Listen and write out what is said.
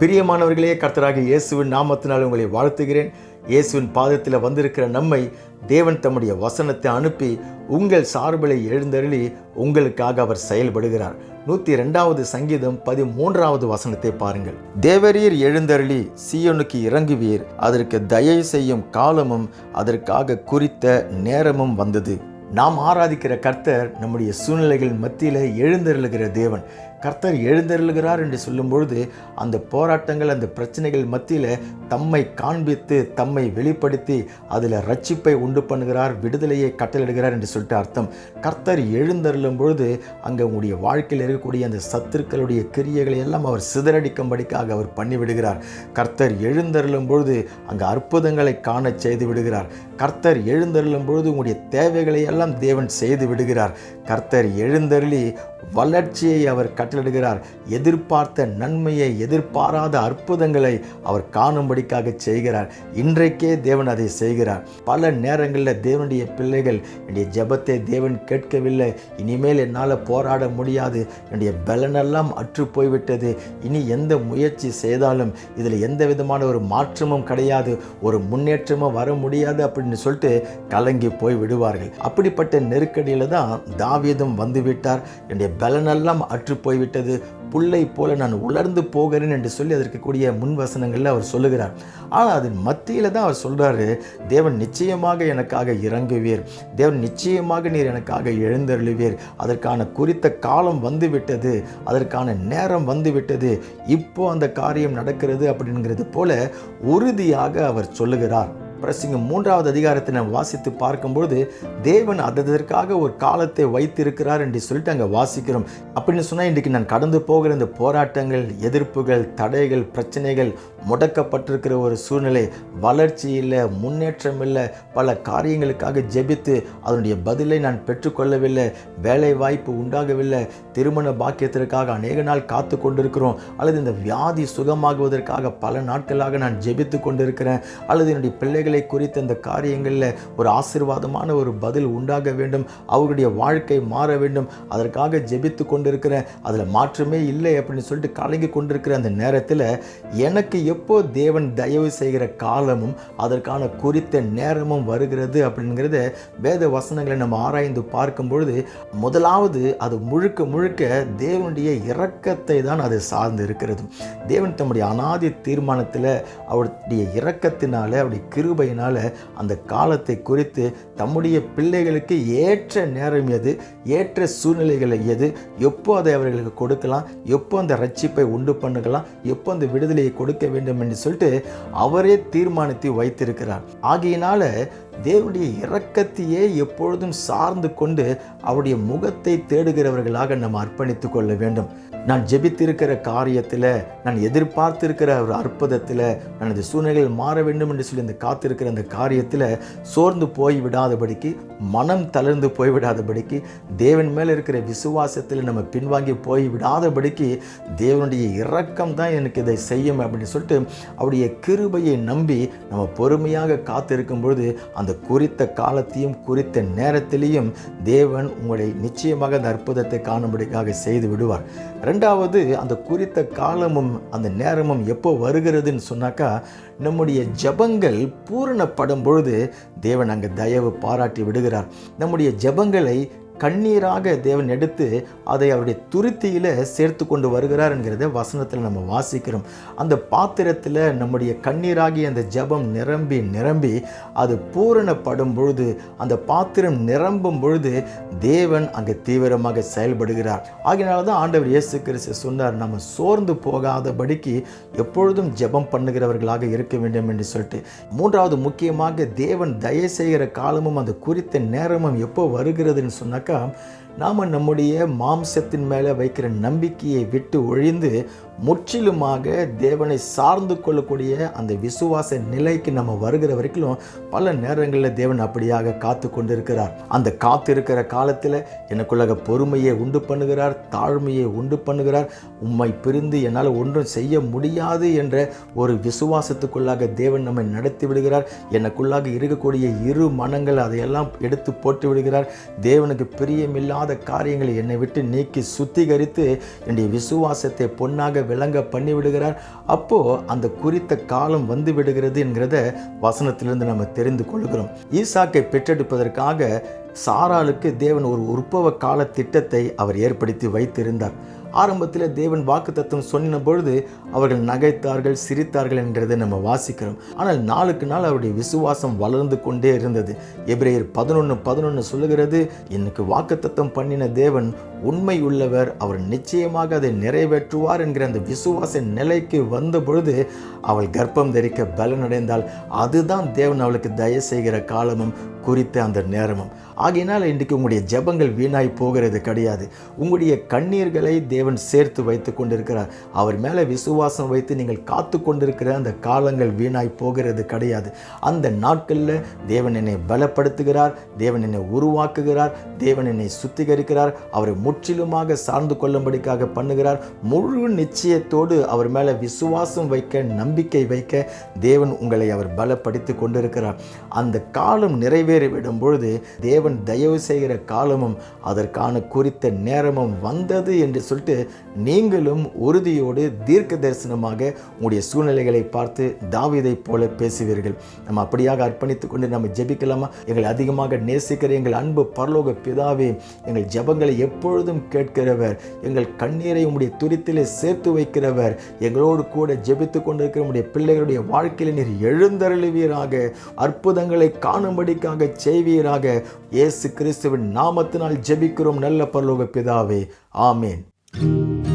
பிரியமானவர்களே கர்த்தராக இயேசுவின் நாமத்தினால் உங்களை வாழ்த்துகிறேன். இயேசுவின் பாதத்தில் வந்திருக்கிற நம்மை தேவன் தம்முடைய வசனத்தை அனுப்பி உங்கள் சார்பிலை எழுந்தருளி உங்களுக்காக அவர் செயல்படுகிறார். நூற்றி ரெண்டாவது சங்கீதம் பதிமூன்றாவது வசனத்தை பாருங்கள். தேவரீர் எழுந்தருளி சீயோனுக்கு இறங்குவீர். அதற்கு தயை செய்யும் காலமும் அதற்காக குறித்த நேரமும் வந்தது. நாம் ஆராதிக்கிற கர்த்தர் நம்முடைய சூழ்நிலைகள் மத்தியில் எழுந்தருளுகிற தேவன். கர்த்தர் எழுந்தருளுகிறார் என்று சொல்லும் பொழுது அந்த போராட்டங்கள் அந்த பிரச்சனைகள் மத்தியில் தம்மை காண்பித்து தம்மை வெளிப்படுத்தி அதில் ரட்சிப்பை உண்டு பண்ணுகிறார் விடுதலையை கட்டளிடுகிறார் என்று சொல்லிட்டு அர்த்தம். கர்த்தர் எழுந்தருளும் பொழுது அங்கே உங்களுடைய வாழ்க்கையில் இருக்கக்கூடிய அந்த சத்துருக்களுடைய கிரியைகளை எல்லாம் அவர் சிதறடிக்கும்படிக்காக அவர் பண்ணிவிடுகிறார். கர்த்தர் எழுந்தருளும் பொழுது அங்கே அற்புதங்களை காண செய்து விடுகிறார். கர்த்தர் எழுந்தருளும் பொழுது உங்களுடைய தேவைகளை எல்லாம் தேவன் செய்து விடுகிறார். கர்த்தர் எழுந்தருளி வளர்ச்சியை அவர் கட்ட கட்டளிடுகிறார் எதிர்பார்த்த நன்மையை எதிர்பாராத அற்புதங்களை அவர் காணும்படிக்காக செய்கிறார். இன்றைக்கே தேவன் அதை செய்கிறார். பல நேரங்களில் தேவனுடைய பிள்ளைகள் என்னுடைய ஜபத்தை தேவன் கேட்கவில்லை. இனிமேல் என்னால் போராட முடியாது. என்னுடைய பலனெல்லாம் அற்று போய்விட்டது. இனி எந்த முயற்சி செய்தாலும் இதில் எந்த விதமான ஒரு மாற்றமும் கிடையாது. ஒரு முன்னேற்றமும் வர முடியாது அப்படின்னு சொல்லிட்டு கலங்கி போய் விடுவார்கள். அப்படிப்பட்ட நெருக்கடியில் தான் தாவீதும் வந்துவிட்டார் என்னுடைய பலனெல்லாம் அற்று போய் போய்விட்டது. புல்லை போல நான் உலர்ந்து போகிறேன் என்று சொல்லி அதற்கு கூடிய முன் வசனங்களில் அவர் சொல்லுகிறார். ஆனால் அதன் மத்தியில் தான் அவர் சொல்கிறாரு தேவன் நிச்சயமாக எனக்காக இறங்குவீர். தேவன் நிச்சயமாக நீர் எனக்காக எழுந்தருளுவீர். அதற்கான குறித்த காலம் வந்து விட்டது அதற்கான நேரம் வந்துவிட்டது. இப்போ அந்த காரியம் நடக்கிறது அப்படிங்கிறது போல உறுதியாக அவர் சொல்லுகிறார். பிரசிங்கம் மூன்றாவது அதிகாரத்தை நம்ம வாசித்து பார்க்கும்பொழுது தேவன் அதற்காக ஒரு காலத்தை வைத்திருக்கிறார் என்று சொல்லிட்டு அங்கே வாசிக்கிறோம். அப்படின்னு சொன்னால் இன்றைக்கு நான் கடந்து போகிற இந்த போராட்டங்கள் எதிர்ப்புகள் தடைகள் பிரச்சனைகள் முடக்கப்பட்டிருக்கிற ஒரு சூழ்நிலை வளர்ச்சி இல்லை முன்னேற்றம் இல்லை பல காரியங்களுக்காக ஜெபித்து அதனுடைய பதிலை நான் பெற்றுக்கொள்ளவில்லை வேலை வாய்ப்பு உண்டாகவில்லை திருமண பாக்கியத்திற்காக அநேக நாள் காத்து கொண்டிருக்கிறோம் அல்லது இந்த வியாதி சுகமாகுவதற்காக பல நாட்களாக நான் ஜெபித்து கொண்டிருக்கிறேன் அல்லது என்னுடைய பிள்ளைகளை குறித்த இந்த காரியங்களில் ஒரு ஆசீர்வாதமான ஒரு பதில் உண்டாக வேண்டும். அவருடைய வாழ்க்கை மாற வேண்டும். அதற்காக ஜெபித்து கொண்டிருக்கிறேன் அதில் மாற்றமே இல்லை அப்படின்னு சொல்லிட்டு கலங்கி கொண்டிருக்கிற அந்த நேரத்தில் எனக்கு எப்போ தேவன் தயவு செய்கிற காலமும் அதற்கான குறித்த நேரமும் வருகிறது அப்படிங்கிறத வேத வசனங்களை நம்ம ஆராய்ந்து பார்க்கும் பொழுது முதலாவது அது முழுக்க முழுக்க தேவனுடைய இரக்கத்தை தான் அது சார்ந்து இருக்கிறது. தேவன் தம்முடைய அனாதி தீர்மானத்தில் அவருடைய இரக்கத்தினால அவருடைய கிருபையினால் அந்த காலத்தை குறித்து தம்முடைய பிள்ளைகளுக்கு ஏற்ற நேரம் எது? ஏற்ற சூழ்நிலைகளை எது? எப்போ அதை அவர்களுக்கு கொடுக்கலாம்? எப்போ அந்த ரட்சிப்பை உண்டு பண்ணுக்கலாம்? எப்போ அந்த விடுதலையை கொடுக்க வேண்டும் என்று சொல்லிட்டு அவரே தீர்மானித்து வைத்திருக்கிறார். ஆகையினால தேவனுடைய இரக்கத்தையே எப்பொழுதும் சார்ந்து கொண்டு அவருடைய முகத்தை தேடுகிறவர்களாக நம்ம அர்ப்பணித்து கொள்ள வேண்டும். நான் ஜெபித்திருக்கிற காரியத்தில் நான் எதிர்பார்த்திருக்கிற ஒரு அற்புதத்தில் நான் இந்த சூழ்நிலைகள் மாற வேண்டும் என்று சொல்லி இந்த காத்திருக்கிற அந்த காரியத்தில் சோர்ந்து போய் விடாதபடிக்கு மனம் தளர்ந்து போய் விடாதபடிக்கு தேவன் மேலே இருக்கிற விசுவாசத்தில் நம்ம பின்வாங்கி போய் விடாதபடிக்கு தேவனுடைய இரக்கம் தான் எனக்கு இதை செய்யும் அப்படின்னு சொல்லிட்டு அவருடைய கிருபையை நம்பி நம்ம பொறுமையாக காத்திருக்கும் பொழுது அந்த குறித்த காலத்தையும் குறித்த நேரத்திலையும் தேவன் உங்களை நிச்சயமாக அந்த அற்புதத்தை காணும்படிக்காக செய்து விடுவார். ரெண்டாவது அந்த குறித்த காலமும் அந்த நேரமும் எப்போ வருகிறதுன்னு சொன்னாக்கா நம்முடைய ஜபங்கள் பூரணப்படும் பொழுது தேவன் அங்கே தயவு பாராட்டி விடுகிறார். நம்முடைய ஜபங்களை கண்ணீராக தேவன் எடுத்து அதை அவருடைய துருத்தியில் சேர்த்து கொண்டு வருகிறார் என்கிறத வசனத்தில் நம்ம வாசிக்கிறோம். அந்த பாத்திரத்தில் நம்முடைய கண்ணீராகி அந்த ஜபம் நிரம்பி நிரம்பி அது பூரணப்படும் பொழுது அந்த பாத்திரம் நிரம்பும் பொழுது தேவன் அங்கே தீவிரமாக செயல்படுகிறார். ஆகினால தான் ஆண்டவர் இயேசு கிறிஸ்து சொன்னார் நம்ம சோர்ந்து போகாதபடிக்கு எப்பொழுதும் ஜெபம் பண்ணுகிறவர்களாக இருக்க வேண்டும் என்று சொல்லிட்டு. மூன்றாவது முக்கியமாக தேவன் தயவு செய்கிற காலமும் அந்த குறித்த நேரமும் எப்போ வருகிறதுன்னு சொன்னால் பார்த்தாக்கா நாம் நம்முடைய மாம்சத்தின் மேலே வைக்கிற நம்பிக்கையை விட்டு ஒழிந்து முற்றிலுமாக தேவனை சார்ந்து கொள்ளக்கூடிய அந்த விசுவாச நிலைக்கு நம்ம வருகிற வரைக்கும் பல நேரங்களில் தேவன் அப்படியாக காத்து கொண்டிருக்கிறார். அந்த காத்திருக்கிற காலத்தில் எனக்குள்ளாக பொறுமையை உண்டு பண்ணுகிறார் தாழ்மையை உண்டு பண்ணுகிறார். உம்மை பிரிந்து என்னால் ஒன்றும் செய்ய முடியாது என்ற ஒரு விசுவாசத்துக்குள்ளாக தேவன் நம்மை நடத்தி விடுகிறார். எனக்குள்ளாக இருக்கக்கூடிய இரு மனங்கள் அதையெல்லாம் எடுத்து போட்டு விடுகிறார். தேவனுக்கு பிரியமில்லாத காரியங்களை என்னை விட்டு நீக்கி சுத்திகரித்து என்னுடைய விசுவாசத்தை பொன்னாக விளங்க பண்ணி விடுகிறார். அப்போ அந்த குறித்த காலம் வந்து விடுகிறது என்கிறத வசனத்திலிருந்து நம்ம தெரிந்து கொள்கிறோம். ஈசாக்கை பெற்றெடுப்பதற்காக சாராளுக்கு தேவன் ஒரு உற்பவ கால திட்டத்தை அவர் ஏற்படுத்தி வைத்திருந்தார். ஆரம்பத்தில் தேவன் வாக்குத்தத்தம் சொன்ன பொழுது அவர்கள் நகைத்தார்கள் சிரித்தார்கள் என்றதை நம்ம வாசிக்கிறோம். ஆனால் நாளுக்கு நாள் அவருடைய விசுவாசம் வளர்ந்து கொண்டே இருந்தது. எப்ரேயர் பதினொன்று பதினொன்று சொல்லுகிறது எனக்கு வாக்குத்தத்தம் பண்ணின தேவன் உண்மை உள்ளவர் அவர் நிச்சயமாக அதை நிறைவேற்றுவார் என்கிற அந்த விசுவாச நிலைக்கு வந்த பொழுது அவள் கர்ப்பம் தரிக்க பலனடைந்தால் அதுதான் தேவன் அவளுக்கு தய செய்கிற காலமும் குறித்த அந்த நேரமும். ஆகையினால் இன்றைக்கு உங்களுடைய ஜபங்கள் வீணாய் போகிறது கிடையாது. உங்களுடைய கண்ணீர்களை தேவன் சேர்த்து வைத்து கொண்டிருக்கிறார். அவர் மேலே விசுவாசம் வைத்து நீங்கள் காத்து கொண்டிருக்கிற அந்த காலங்கள் வீணாய் போகிறது கிடையாது. அந்த நாட்களில் தேவன் என்னை பலப்படுத்துகிறார் தேவன் என்னை உருவாக்குகிறார் தேவன் என்னை சுத்திகரிக்கிறார் அவரை முற்றிலுமாக சார்ந்து கொள்ளும்படிக்காக பண்ணுகிறார். முழு நிச்சயத்தோடு அவர் மேலே விசுவாசம் வைக்க நம்பிக்கை வைக்க தேவன் உங்களை அவர் பலப்படுத்தி கொண்டிருக்கிறார். அந்த காலம் நிறைவேறிவிடும் பொழுது தேவன் தயவு செய்கிற காலமும் அதற்கான குறித்த நேரமும் வந்தது என்று சொல்லிட்டு நீங்களும் உறுதியோடு தீர்க்க தரிசனமாக உங்களுடைய சூழ்நிலைகளை பார்த்து தாவிதை போல பேசுவீர்கள். நம்ம அப்படியாக அர்ப்பணித்துக் கொண்டு நம்ம ஜெபிக்கலாமா? எங்களை அதிகமாக நேசிக்கிற எங்கள் அன்பு பரலோக பிதாவே எங்கள் ஜெபங்களை எப்பொழுதும் கேட்கிறவர். எங்கள் கண்ணீரை உம்முடைய துரித்திலே சேர்த்து வைக்கிறவர். எங்களோடு கூட ஜெபித்து கொண்டிருக்கிற உடைய பிள்ளைகளுடைய வாழ்க்கையில் நீர் எழுந்தருளுவீராக. அற்புதங்களை காணும்படிக்காக செய்வீராக. இயேசு கிறிஸ்துவின் நாமத்தினால் ஜெபிக்கிறோம் நல்ல பரலோக பிதாவே. ஆமேன்.